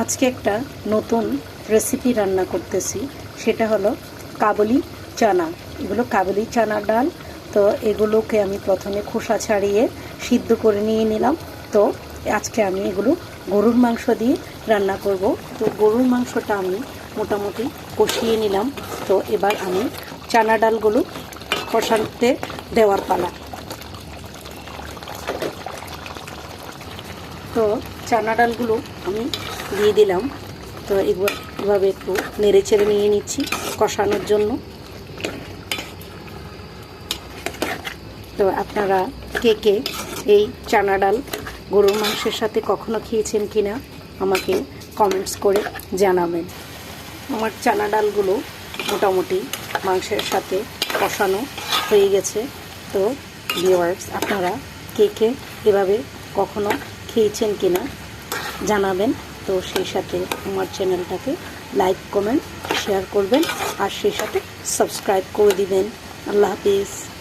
আজকে একটা নতুন রেসিপি রান্না করতেছি। সেটা হলো কাবুলি চানা। এগুলো কাবুলি চানা ডাল। তো এগুলোকে আমি প্রথমে খোসা ছাড়িয়ে সিদ্ধ করে নিয়ে নিলাম। তো আজকে আমি এগুলো গরুর মাংস দিয়ে রান্না করব। তো গরুর মাংসটা আমি মোটামুটি কষিয়ে নিলাম। তো এবার আমি চানা ডালগুলো কষাতে দেওয়ার পালা। তো চানা ডালগুলো আমি দিয়ে দিলাম। তো এভাবে একটু নেড়ে চেড়ে নিয়ে নিচ্ছি কষানোর জন্য। তো আপনারা কে কে এই চানা ডাল গরুর মাংসের সাথে কখনো খেয়েছেন কি না আমাকে কমেন্টস করে জানাবেন। আমার চানা ডালগুলো মোটামুটি মাংসের সাথে কষানো হয়ে গেছে। তো ভিওয়ার্স আপনারা কে কে এভাবে কখনো খেয়েছেন কি না জানাবেন। তো সেই সাথে আমার চ্যানেলটাকে লাইক কমেন্ট শেয়ার করবেন। আর সেই সাথে সাবস্ক্রাইব করে দিবেন। আল্লাহ হাফিজ।